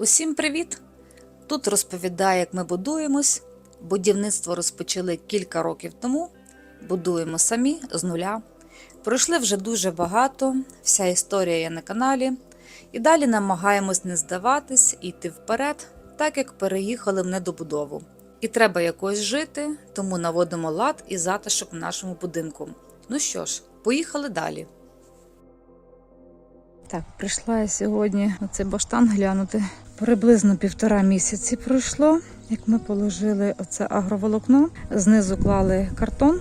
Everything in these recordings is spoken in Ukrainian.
Усім привіт! Тут розповідаю, як ми будуємось. Будівництво розпочали кілька років тому. Будуємо самі з нуля. Пройшли вже дуже багато, вся історія є на каналі. І далі намагаємось не здаватись йти вперед, так як переїхали в недобудову. І треба якось жити, тому наводимо лад і затишок в нашому будинку. Ну що ж, поїхали далі. Так, прийшла я сьогодні на цей баштан глянути. Приблизно півтора місяці пройшло, як ми положили оце агроволокно, знизу клали картон.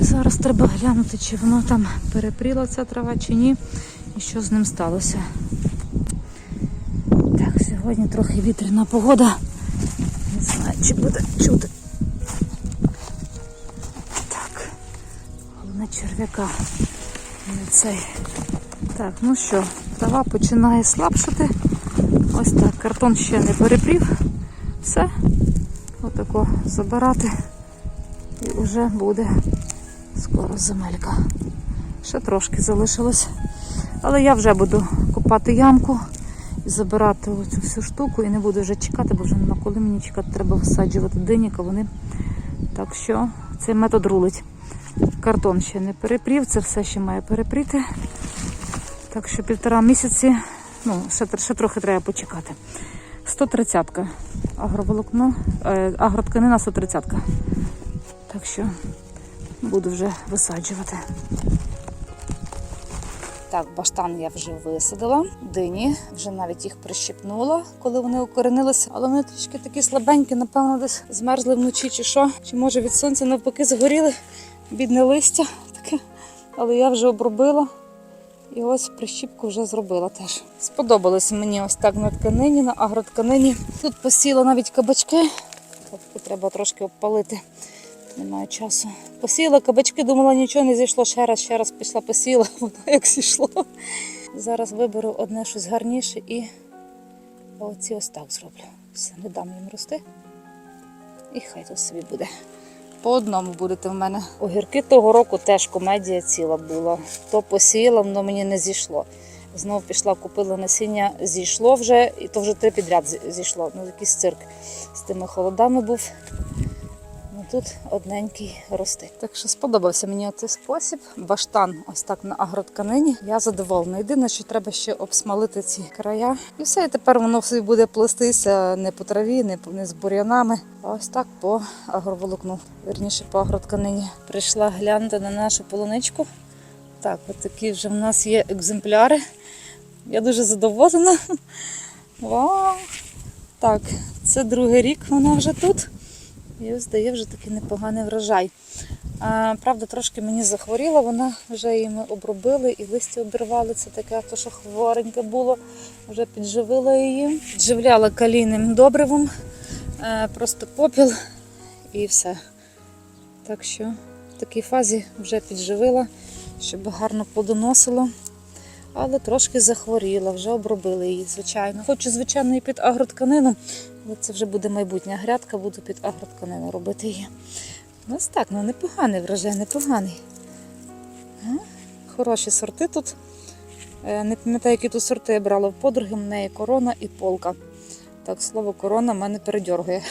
І зараз треба глянути, чи воно там перепріла ця трава, чи ні, і що з ним сталося. Так, сьогодні трохи вітряна погода. Не знаю, чи буде чути. Так, головне черв'яка. Не цей. Так, ну що, трава починає слабшати. Ось так, картон ще не перепрів. Все. Отако забирати. І вже буде скоро земелька. Ще трошки залишилось. Але я вже буду копати ямку і забирати оцю всю штуку і не буду вже чекати, бо вже нема коли мені чекати, треба висаджувати диніка. Вони. Так що цей метод рулить. Картон ще не перепрів, це все ще має перепріти. Так що півтора місяці, ну, ще, ще трохи треба почекати. 130-ка агроволокно, е, агротканина 130-ка. Так що буду вже висаджувати. Так, баштан я вже висадила. Дині вже навіть їх прищепнула, коли вони укоренилися. Але вони трішки такі слабенькі, напевно, десь змерзли вночі чи що. Чи може від сонця навпаки згоріли. Бідне листя таке. Але я вже обробила. І ось прищіпку вже зробила теж. Сподобалось мені ось так на тканині, на агротканині. Тут посіла навіть кабачки. Так, треба трошки обпалити. Немає часу. Посіла кабачки, думала, нічого не зійшло. Ще раз, ще раз пішла посіла, воно як зійшло. Зараз виберу одне щось гарніше і оці ось так зроблю. Все, не дам їм рости. І хай тут собі буде. По одному будете в мене. Огірки того року теж комедія ціла була. То посіяла, воно мені не зійшло. Знову пішла, купила насіння, зійшло вже, і то вже три підряд зійшло. Ну, якийсь цирк з тими холодами був. Тут одненький ростить. Так що сподобався мені цей спосіб. Баштан ось так на агротканині. Я задоволена. Єдине, що треба ще обсмалити ці края. І все, і тепер воно все буде плестися не по траві, не, не з бур'янами. А ось так по агроволокну. Вірніше по агротканині. Прийшла глянути на нашу полуничку. Так, от такі вже в нас є екземпляри. Я дуже задоволена. Вау! Так, це другий рік вона вже тут. І ось дає вже такий непоганий врожай. А, правда, трошки мені захворіла, вона вже її ми обробили і листя обірвали. Це таке, то, що хвореньке було, вже підживила її. Підживляла калійним добривом, е, просто попіл і все. Так що в такій фазі вже підживила, щоб гарно плодоносило. Але трошки захворіла, вже обробили її, звичайно. Хочу, звичайно, і під агротканину, це вже буде майбутня грядка, буду під агротканину робити її. Ну, Ось так, ну непоганий врожай, непоганий. Хороші сорти тут. Е, Не пам'ятаю, які тут сорти я брала в подруги, в неї корона і полка. Так, слово корона мене передьоргує.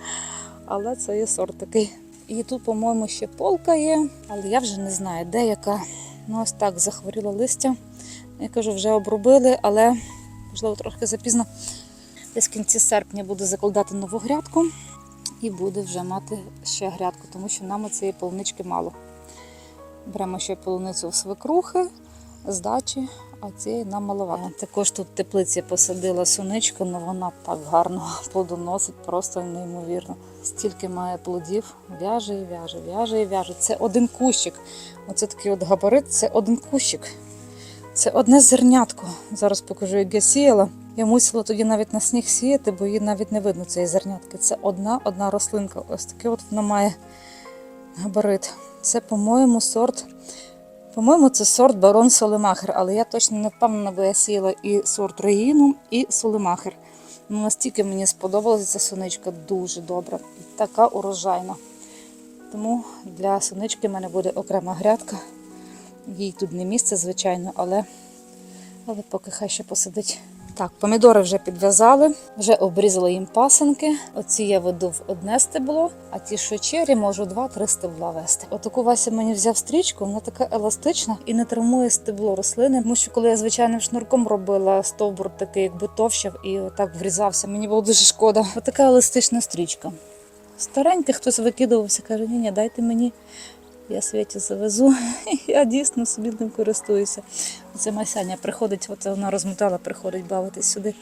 Але це є сорт такий. І тут, по-моєму, ще полка є, але я вже не знаю, де яка. Ну, ось так захворіло листя. Я кажу, вже обробили, але можливо трохи запізно. Десь в кінці серпня буду закладати нову грядку і буду вже мати ще грядку, тому що нам цієї полунички мало. Беремо ще полуницю в свекрухи з а цієї нам маловато. Також тут в теплиці посадила соничку, але вона так гарно плодоносить, просто неймовірно. Стільки має плодів, в'яже і в'яже, в'яже і в'яже. Це один кущик. Оце такий от габарит, це один кущик. Це одне зернятко. Зараз покажу, як я сіяла. Я мусила тоді навіть на сніг сіяти, бо її навіть не видно цієї зернятки. Це одна одна рослинка. Ось такий от вона має габарит. Це, по-моєму, сорт. По-моєму, це сорт барон Солемахер, але я точно не впевнена, бо я сіяла і сорт Регіну, і Солемахер. Ну, настільки мені сподобалася ця соничка дуже добра і така урожайна. Тому для сонички в мене буде окрема грядка. Їй тут не місце, звичайно, але, але поки хай ще посадить Так, помідори вже підв'язали, вже обрізали їм пасенки. Оці я веду в одне стебло, а ті, що чері, можу два-три стебла вести. Отаку Вася мені взяв стрічку, вона така еластична і не травмує стебло рослини. Тому що коли я звичайним шнурком робила стовбур такий, якби товщав і отак врізався. Мені було дуже шкода. Отака еластична стрічка. Старенький хтось викидувався, каже: ні, ні, дайте мені. Я світі завезу, я дійсно собі ним користуюся. Це Масяня приходить, от вона розмотала, приходить бавитись сюди.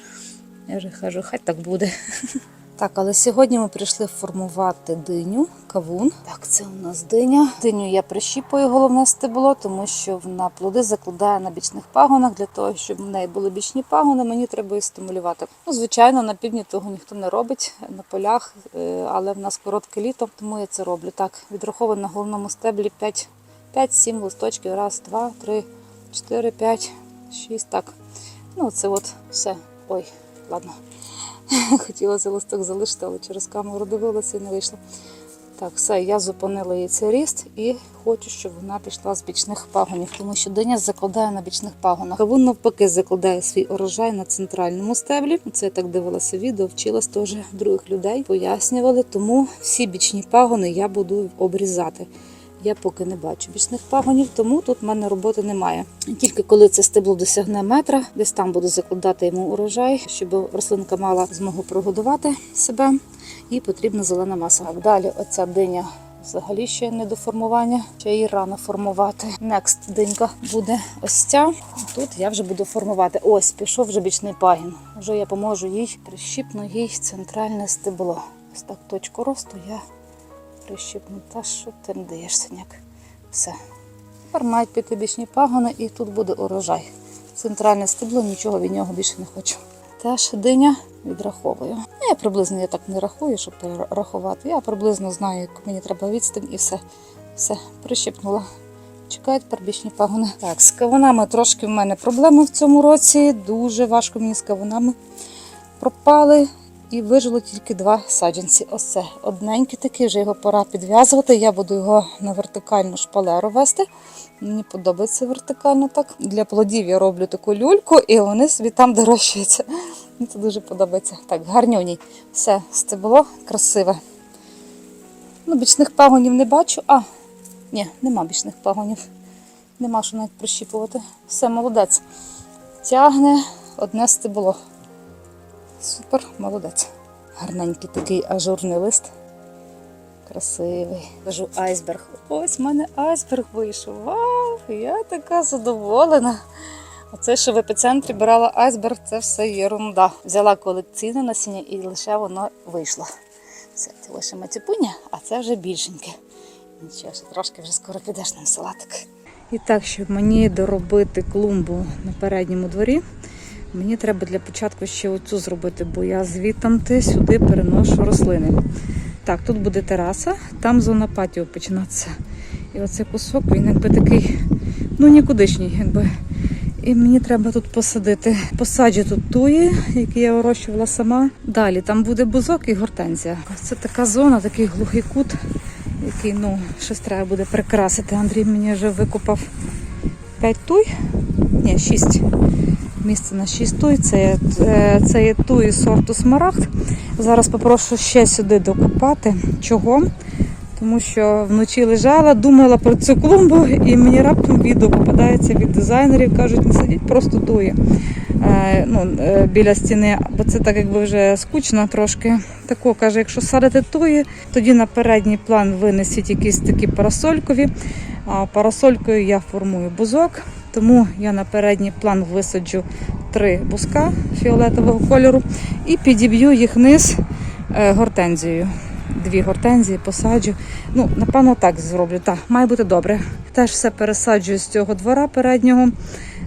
Я вже кажу, хай так буде. Так, але сьогодні ми прийшли формувати диню, кавун. Так, це у нас диня. Диню я прищіпую головне стебло, тому що вона плоди закладає на бічних пагонах. Для того, щоб в неї були бічні пагони, мені треба її стимулювати. Ну, звичайно, на півдні того ніхто не робить на полях, е, але в нас коротке літо, тому я це роблю. Так, відраховано на головному стеблі 5 5-7 листочків. Раз, два, три, чотири, п'ять, шість. Так. Ну, це от все. Ой, ладно. Хотіла цей листок залишити, але через камеру дивилася і не вийшло. Так, все, я зупинила її цей ріст і хочу, щоб вона пішла з бічних пагонів, тому що диня закладає на бічних пагонах. Кавун навпаки закладає свій урожай на центральному стеблі. Це я так дивилася відео, вчилась теж других людей, пояснювали. Тому всі бічні пагони я буду обрізати. Я поки не бачу бічних пагонів, тому тут в мене роботи немає. Тільки коли це стебло досягне метра, десь там буду закладати йому урожай, щоб рослинка мала змогу прогодувати себе. І потрібна зелена маса. Так, далі оця диня взагалі ще не до формування, ще її рано формувати. Next динька буде ось ця. Тут я вже буду формувати. Ось пішов вже бічний пагін. Вже я поможу їй, прищіпну їй центральне стебло. Ось так точку росту я прищипну. Та що ти не даєш синяк? Все. Тепер мають піти бічні пагони і тут буде урожай. Центральне стебло, нічого від нього більше не хочу. Теж диня відраховую. Ну, Я приблизно я так не рахую, щоб перерахувати. Я приблизно знаю, як мені треба відстань і все. Все, прищипнула. Чекають тепер бічні пагони. Так, з кавунами трошки в мене проблеми в цьому році. Дуже важко мені з кавунами пропали. І вижило тільки два саджанці. Ось це одненький такий, вже його пора підв'язувати. Я буду його на вертикальну шпалеру вести. Мені подобається вертикально так. Для плодів я роблю таку люльку, і вони собі там дорощуються. Мені це дуже подобається. Так, гарнюній. Все, стебло красиве. Ну, бічних пагонів не бачу. А, ні, нема бічних пагонів. Нема що навіть прищіпувати. Все, молодець. Тягне одне стебло. Супер, молодець. Гарненький такий ажурний лист. Красивий. Кажу айсберг. Ось в мене айсберг вийшов. Вау! Я така задоволена. Оце, що в епіцентрі брала айсберг, це все єрунда. Взяла колекційне насіння і лише воно вийшло. Це лише мацюпуня, а це вже більшеньке. Нічого, ще трошки вже скоро підеш на салатик. І так, щоб мені доробити клумбу на передньому дворі, Мені треба для початку ще оцю зробити, бо я звідти сюди переношу рослини. Так, тут буде тераса, там зона патіо починатися. І оцей кусок, він якби такий, ну нікудишній, якби. І мені треба тут посадити. Посаджу тут туї, які я вирощувала сама. Далі там буде бузок і гортензія. Це така зона, такий глухий кут, який ну, щось треба буде прикрасити. Андрій мені вже викупав 5 туй, ні, 6 місце на 6 туй. Це, е, це є туї сорту смарагд. Зараз попрошу ще сюди докопати. Чого? Тому що вночі лежала, думала про цю клумбу, і мені раптом відео попадається від дизайнерів, кажуть, не сидіть, просто туї е, ну, е, біля стіни, бо це так якби вже скучно трошки. Тако каже, якщо садите туї, тоді на передній план винесіть якісь такі парасолькові. А парасолькою я формую бузок. Тому я на передній план висаджу три бузка фіолетового кольору і підіб'ю їх низ е, гортензією. Дві гортензії посаджу. Ну, напевно, так зроблю. Так, має бути добре. Теж все пересаджую з цього двора переднього,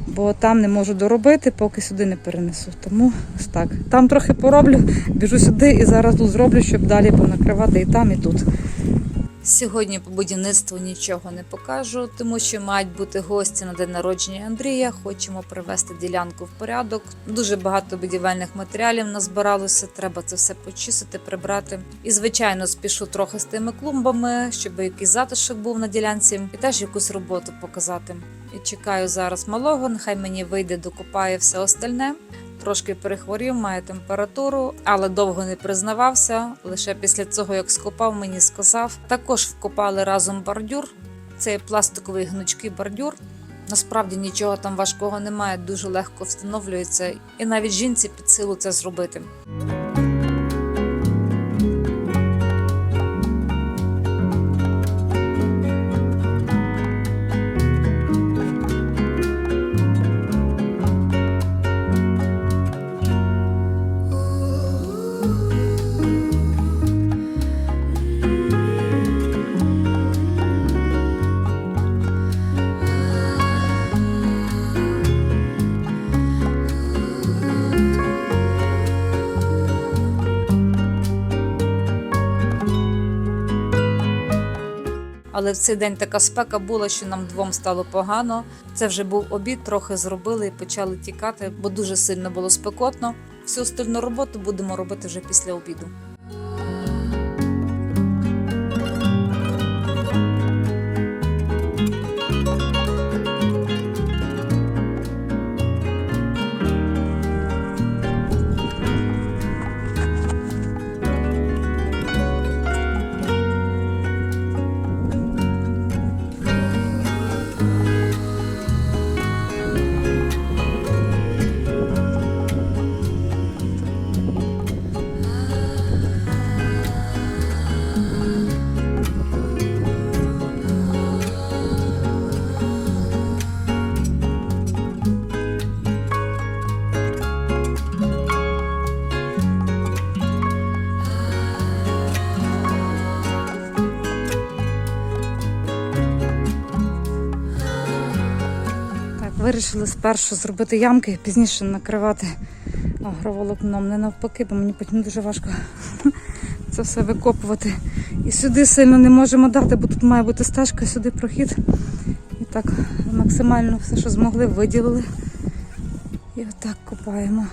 бо там не можу доробити, поки сюди не перенесу. Тому ось так. Там трохи пороблю, біжу сюди і зараз тут зроблю, щоб далі понакривати і там, і тут. Сьогодні по будівництву нічого не покажу, тому що мають бути гості на день народження Андрія. Хочемо привести ділянку в порядок. Дуже багато будівельних матеріалів назбиралося. Треба це все почистити, прибрати. І звичайно, спішу трохи з тими клумбами, щоб якийсь затишок був на ділянці, і теж якусь роботу показати. І чекаю зараз малого. Нехай мені вийде, докопає все остальне. Трошки перехворів, має температуру, але довго не признавався. Лише після цього, як скопав, мені сказав. Також вкопали разом бордюр. Це пластиковий гнучкий бордюр. Насправді нічого там важкого немає, дуже легко встановлюється, і навіть жінці під силу це зробити. Але в цей день така спека була, що нам двом стало погано. Це вже був обід, трохи зробили і почали тікати, бо дуже сильно було спекотно. Всю остальну роботу будемо робити вже після обіду. Вирішили спершу зробити ямки, і пізніше накривати агроволокном. Не навпаки, бо мені потім дуже важко це все викопувати. І сюди сильно не можемо дати, бо тут має бути стежка, сюди прохід. І так максимально все, що змогли, виділили. І отак копаємо.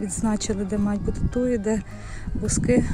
Відзначили, де мають бути туї, де бузки.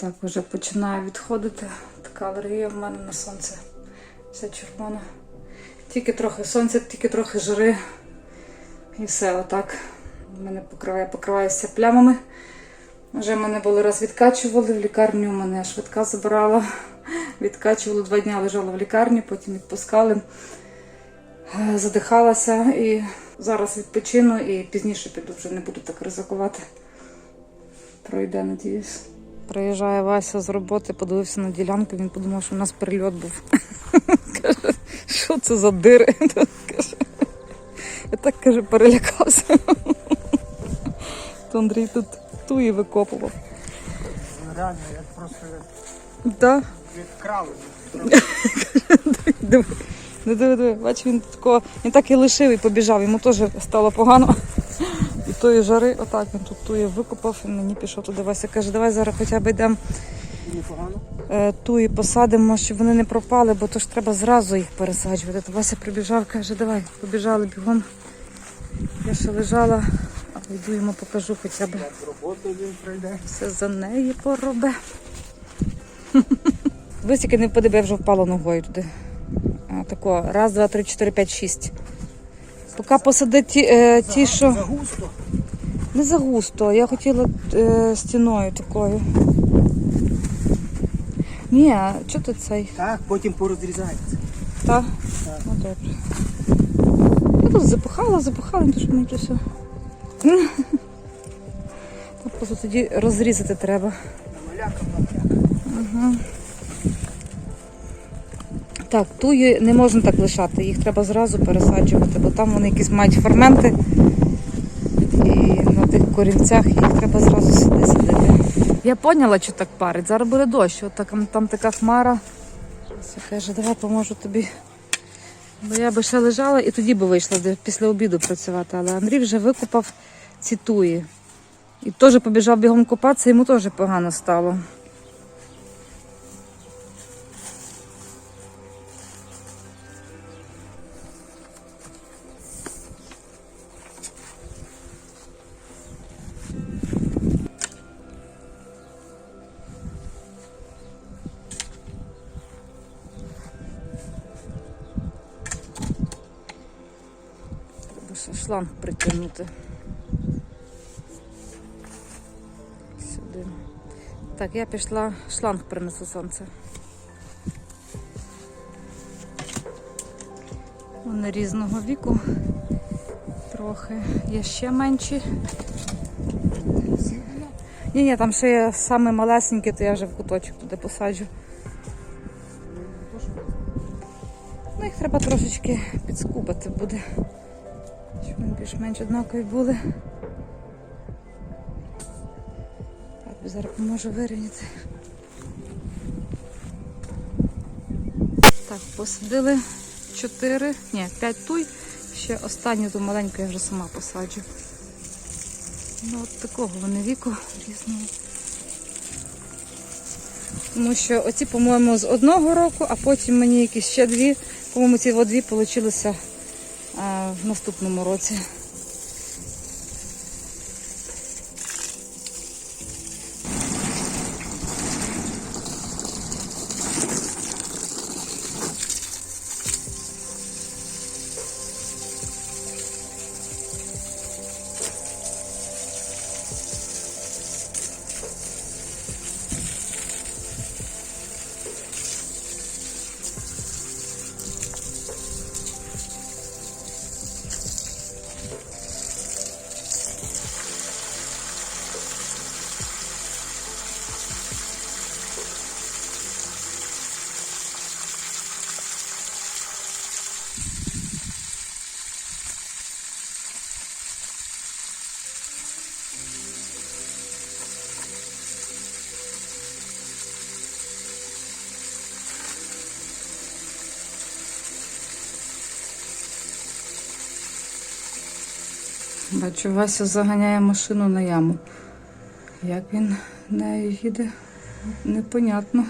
Так, вже починає відходити. Така алергія в мене на сонце. Все червоно. Тільки трохи сонця, тільки трохи жари. І все отак. Мене покриває, покриваюся плямами. Вже мене були раз відкачували в лікарню, мене швидка забирала. Відкачували два дні, лежала в лікарні, потім відпускали. Задихалася і зараз відпочину і пізніше піду вже не буду так ризикувати. Пройде, надіюсь. Приїжджає Вася з роботи, подивився на ділянку, він подумав, що у нас перельот був. Каже, що це за дири? Я так каже, перелякався. То Андрій тут туї викопував. Реально, як просто Так? відкрали. Диви, ну, диви, диви. Бач, він такого, він так і лишив і побіжав, йому теж стало погано. Тої жари, отак він тут туї викопав, і мені пішов туди. Вася каже, давай зараз хоча б йдемо е, туї посадимо, щоб вони не пропали, бо то ж треба зразу їх пересаджувати. То Вася прибіжав, каже, давай, побіжали бігом. Я ще лежала, а йду йому покажу хоча б. Все за неї поробе. Дивись, тільки не впади, бо я вже впала ногою туди. Тако, раз, два, три, чотири, п'ять, шість. Поки посадить ті, е, ті що. Загусто. Не загусто, я хотіла е, стіною такою. Ні, а чого ти цей? Так, потім порозрізається. Та? Так. Ну добре. Я тут запихала, запихала, то що мені то все. Просто тоді розрізати треба. Намаляка, намаляка. Так, туї не можна так лишати, їх треба зразу пересаджувати, бо там вони якісь мають ферменти. І на тих корінцях їх треба зразу сюди садити. Я поняла, що так парить. Зараз буде дощ. От там, там така хмара. Все каже, давай поможу тобі. Бо я би ще лежала і тоді би вийшла після обіду працювати. Але Андрій вже викупав ці туї. І теж побіжав бігом купатися, йому теж погано стало. Шланг притягнути. Сюди. Так, я пішла, шланг принесу сонце. Вони різного віку. Трохи. Є ще менші. Ні, ні, там ще є саме малесенькі, то я вже в куточок туди посаджу. Ну, їх треба трошечки підскубати буде. Більш-менш однакові були. Так, зараз поможу вирівняти. Так, посадили 4, ні, 5 туй. Ще останню ту маленьку я вже сама посаджу. Ну, от такого вони віку різного. Тому що оці, по-моєму, з одного року, а потім мені якісь ще дві. По-моєму, ці дві а, в наступному році. Бачу, Вася заганяє машину на яму. Як він нею їде, непонятно.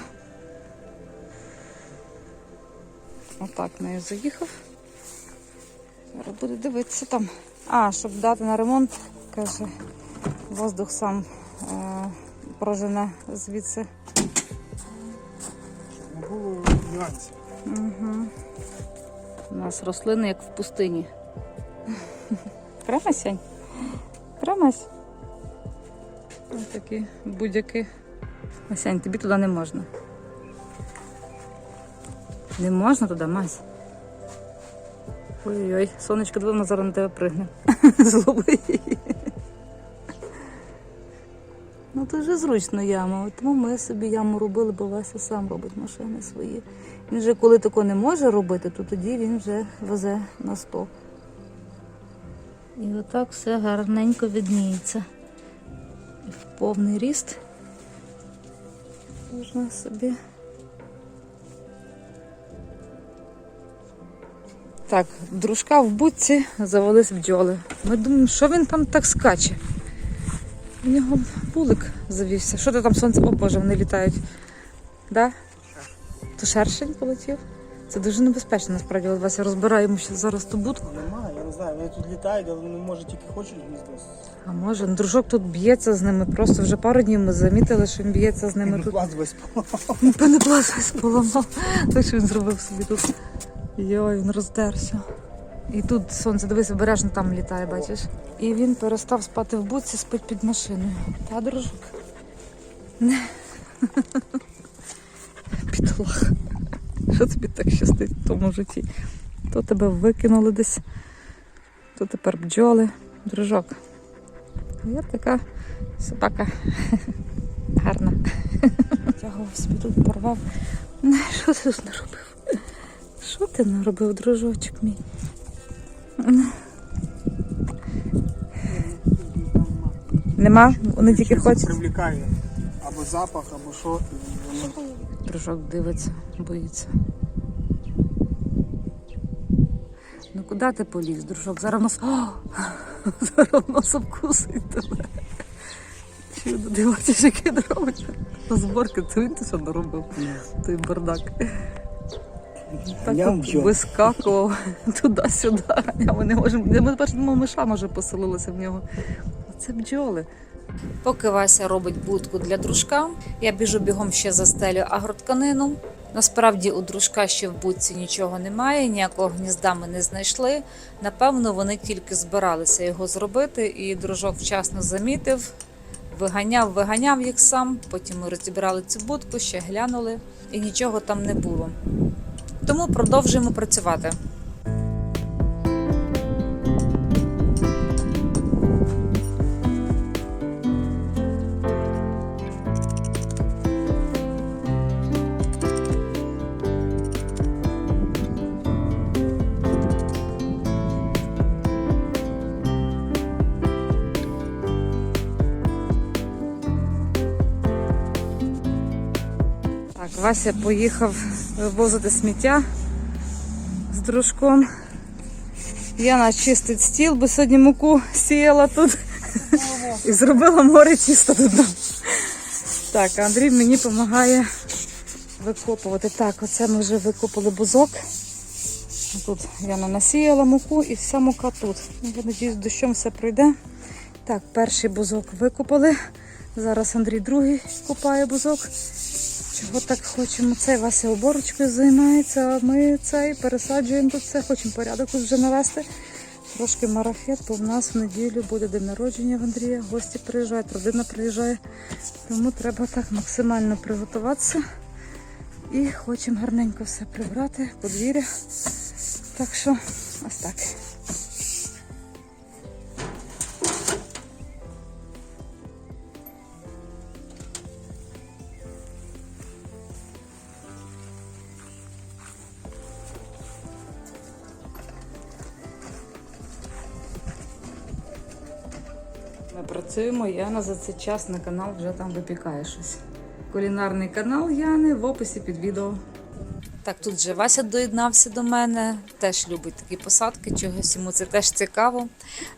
Отак нею заїхав. Зараз буде дивитися там. А, щоб дати на ремонт, каже, воздух сам е, прожене звідси. Не було нюансів. Угу. У нас рослини як в пустині. Прямо сянь? Прямо. Ось такі будь-які. Масянь, тобі туди не можна. Не можна туди, Мась. Ой-ой, сонечко диво, воно зараз на тебе пригне. Злоби її. Ну то вже зручно яма. От Тому ми собі яму робили, бо Вася сам робить машини свої. Він вже коли тако не може робити, то тоді він вже везе на стол. І отак все гарненько відніється. І в повний ріст можна собі. Так, дружка в будці завелись бджоли. Ми думаємо, що він там так скаче. У нього вулик завівся. Що ти там сонце? О Боже, вони літають. Да? То шершень полетів. Це дуже небезпечно, насправді. От Вася розбираємо ще зараз ту будку. Немає, я не знаю. Вони тут літають, але вони може тільки хочуть гніздо. А може, ну, дружок тут б'ється з ними. Просто вже пару днів ми замітили, що він б'ється з ними тут. Плац весь Пенепласт весь поламав. Так що він зробив собі тут. Йой, він роздерся. І тут сонце, дивись, обережно там літає, бачиш. І він перестав спати в будці, спить під машиною. Та, дружок? Не. Підлах. Що тобі так щастить в тому житті? То тебе викинули десь, то тепер бджоли. Дружок. А я така собака гарна. Тягував собі тут порвав. Не, що ти тут наробив? Що ти наробив, дружочок мій? Нема? Вони тільки хочуть. Привлікає або запах, або що. Дружок дивиться, боїться. Ну куди ти поліз, дружок? Зараз нас. О! Зараз нас обкусить тебе. Чудо, дивитися, яке робить. Зборки, це він ти що наробив? Той бардак. Так Я от вискакував туди-сюди. А ми не можемо. Ми перше думали, миша може поселилася в нього. Це бджоли. Поки Вася робить будку для дружка, я біжу бігом ще застелю агротканину. Насправді у дружка ще в будці нічого немає, ніякого гнізда ми не знайшли. Напевно, вони тільки збиралися його зробити, і дружок вчасно замітив, виганяв, виганяв їх сам. Потім ми розібрали цю будку, ще глянули, і нічого там не було. Тому продовжуємо працювати. Вася поїхав вивозити сміття з дружком. Яна чистить стіл, бо сьогодні муку сіяла тут і зробила море чисто тут. Так, Андрій мені допомагає викопувати. Так, оце ми вже викопали бузок. Тут Яна насіяла муку і вся мука тут. Я надіюсь, дощом все пройде. Так, перший бузок викопали. Зараз Андрій другий копає бузок. Чого так хочемо? Цей Вася оборочкою займається, а ми цей пересаджуємо тут все, хочемо порядок вже навести. Трошки марафет, бо в нас в неділю буде день народження в Андрія. Гості приїжджають, родина приїжджає. Тому треба так максимально приготуватися. І хочемо гарненько все прибрати, подвір'я. Так що ось так. Працюємо, Яна за цей час на канал вже там випікає щось. Кулінарний канал Яни в описі під відео. Так, тут же Вася доєднався до мене, теж любить такі посадки, чогось йому це теж цікаво.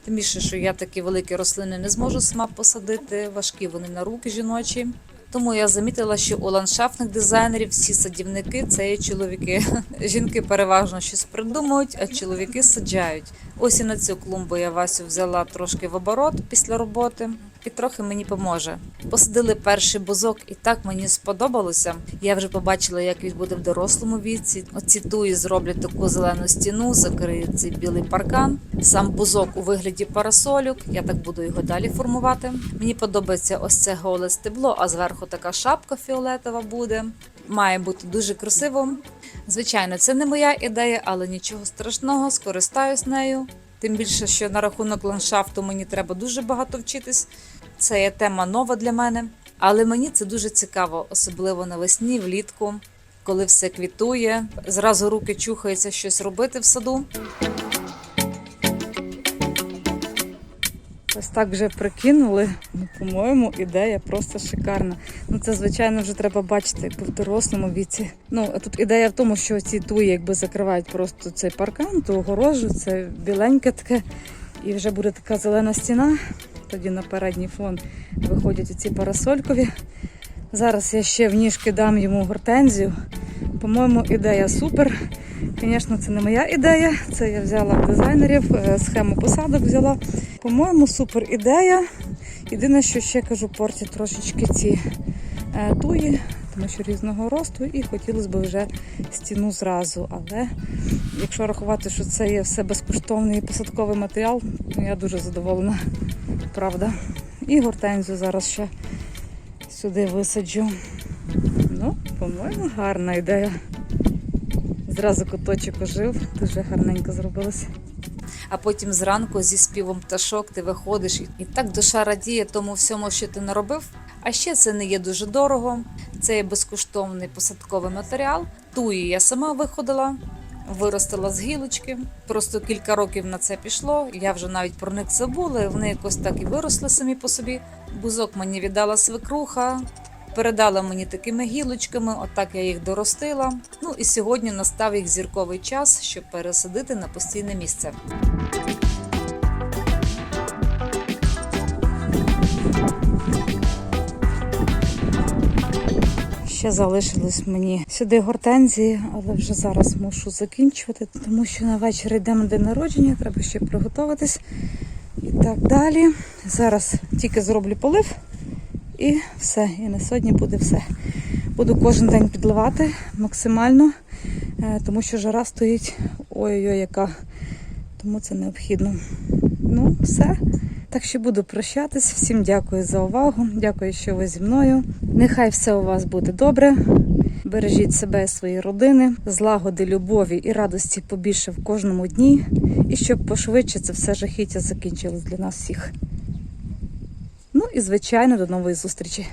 Тим більше, що я такі великі рослини не зможу сама посадити, важкі вони на руки жіночі. Тому я замітила, що у ландшафтних дизайнерів всі садівники це є чоловіки. Жінки переважно щось придумують, а чоловіки саджають. Ось і на цю клумбу я Васю взяла трошки в оборот після роботи. І трохи мені поможе. Посадили перший бузок, і так мені сподобалося. Я вже побачила, як він буде в дорослому віці. Оці туї зроблять таку зелену стіну, закриють цей білий паркан. Сам бузок у вигляді парасолюк. Я так буду його далі формувати. Мені подобається ось це голе стебло, а зверху така шапка фіолетова буде. Має бути дуже красиво. Звичайно, це не моя ідея, але нічого страшного, скористаюсь нею. Тим більше, що на рахунок ландшафту мені треба дуже багато вчитись. Це є тема нова для мене. Але мені це дуже цікаво, особливо навесні, влітку, коли все квітує. Зразу руки чухаються щось робити в саду. Ось так вже прикинули. Ну, по-моєму, ідея просто шикарна. Ну, це, звичайно, вже треба бачити якби в дорослому віці. Ну, а тут ідея в тому, що ці туї якби закривають просто цей паркан, ту огорожу, це біленьке таке, і вже буде така зелена стіна. Тоді на передній фон виходять ці парасолькові. Зараз я ще в ніжки дам йому гортензію. По-моєму, ідея супер. Звісно, це не моя ідея. Це я взяла в дизайнерів, е, схему посадок взяла. По-моєму, супер ідея. Єдине, що ще кажу, портять трошечки ці е, туї, тому що різного росту, і хотілося б вже стіну зразу. Але якщо рахувати, що це є все безкоштовний посадковий матеріал, то я дуже задоволена, правда. І гортензію зараз ще сюди висаджу. Ну, по-моєму, гарна ідея. Зразу куточок ожив, дуже гарненько зробилося. А потім зранку зі співом пташок ти виходиш і- так душа радіє тому всьому, що ти наробив. А ще це не є дуже дорого. Це є безкоштовний посадковий матеріал. Туї я сама виходила. виростила з гілочки. Просто кілька років на це пішло. Я вже навіть про них забула. Вони якось так і виросли самі по собі. Бузок мені віддала свекруха. Передала мені такими гілочками, отак я їх доростила. Ну і сьогодні настав їх зірковий час, щоб пересадити на постійне місце. Ще залишились мені сюди гортензії, але вже зараз мушу закінчувати, тому що на вечір йдемо день народження, треба ще приготуватись і так далі. Зараз тільки зроблю полив і все. І на сьогодні буде все. Буду кожен день підливати максимально, е, тому що жара стоїть ой-ой, яка. Тому це необхідно. Ну, все. Так що буду прощатись. Всім дякую за увагу. Дякую, що ви зі мною. Нехай все у вас буде добре. Бережіть себе і свої родини, злагоди, любові і радості побільше в кожному дні. І щоб пошвидше це все жахіття закінчилось для нас всіх. Ну і звичайно, до нової зустрічі.